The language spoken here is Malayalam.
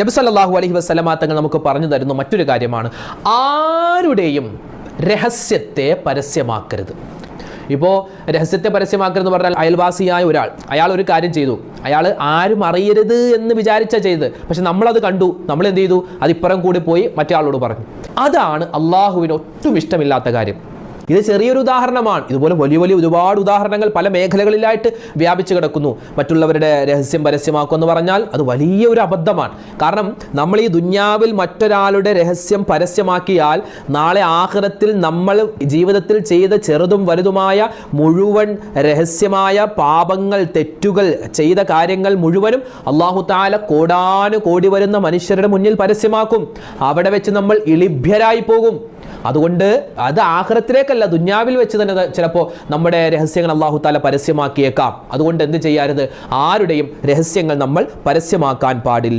നബി അലഹി തങ്ങൾ നമുക്ക് പറഞ്ഞു തരുന്ന മറ്റൊരു കാര്യമാണ്. ആരുടെയും രഹസ്യത്തെ പരസ്യമാക്കരുത്. ഇപ്പോൾ രഹസ്യത്തെ പരസ്യമാക്കരുതെന്ന് പറഞ്ഞാൽ അയൽവാസിയായ ഒരാൾ അയാൾ ഒരു കാര്യം ചെയ്തു. അയാൾ ആരും അറിയരുത് എന്ന് വിചാരിച്ച ചെയ്ത്. പക്ഷെ നമ്മളത് കണ്ടു. നമ്മൾ എന്ത് ചെയ്തു? അതിപ്പുറം കൂടി പോയി മറ്റേ ആളോട് പറഞ്ഞു. അതാണ് അള്ളാഹുവിന് ഒട്ടും ഇഷ്ടമില്ലാത്ത കാര്യം. ഇത് ചെറിയൊരു ഉദാഹരണമാണ്. ഇതുപോലെ വലിയ വലിയ ഒരുപാട് ഉദാഹരണങ്ങൾ പല മേഖലകളിലായിട്ട് വ്യാപിച്ചു കിടക്കുന്നു. മറ്റുള്ളവരുടെ രഹസ്യം പരസ്യമാക്കുക എന്ന് പറഞ്ഞാൽ അത് വലിയ ഒരു അബദ്ധമാണ്. കാരണം നമ്മൾ ഈ ദുന്യാവിൽ മറ്റൊരാളുടെ രഹസ്യം പരസ്യമാക്കിയാൽ നാളെ ആഹ്റത്തിൽ നമ്മൾ ജീവിതത്തിൽ ചെയ്ത ചെറുതും വലുതുമായ മുഴുവൻ രഹസ്യമായ പാപങ്ങൾ തെറ്റുകൾ ചെയ്ത കാര്യങ്ങൾ മുഴുവനും അള്ളാഹു താല കോടാനുകോടി വരുന്ന മനുഷ്യരുടെ മുന്നിൽ പരസ്യമാക്കും. അവിടെ വെച്ച് നമ്മൾ ഇളിഭ്യരായി പോകും. അതുകൊണ്ട് അത് ആഹ്റത്തിലേക്കല്ല ദുന്യാവിൽ വെച്ച് തന്നെ ചിലപ്പോൾ നമ്മുടെ രഹസ്യങ്ങൾ അള്ളാഹു താല പരസ്യമാക്കിയേക്കാം. അതുകൊണ്ട് എന്ത് ചെയ്യരുത്? ആരുടെയും രഹസ്യങ്ങൾ നമ്മൾ പരസ്യമാക്കാൻ പാടില്ല.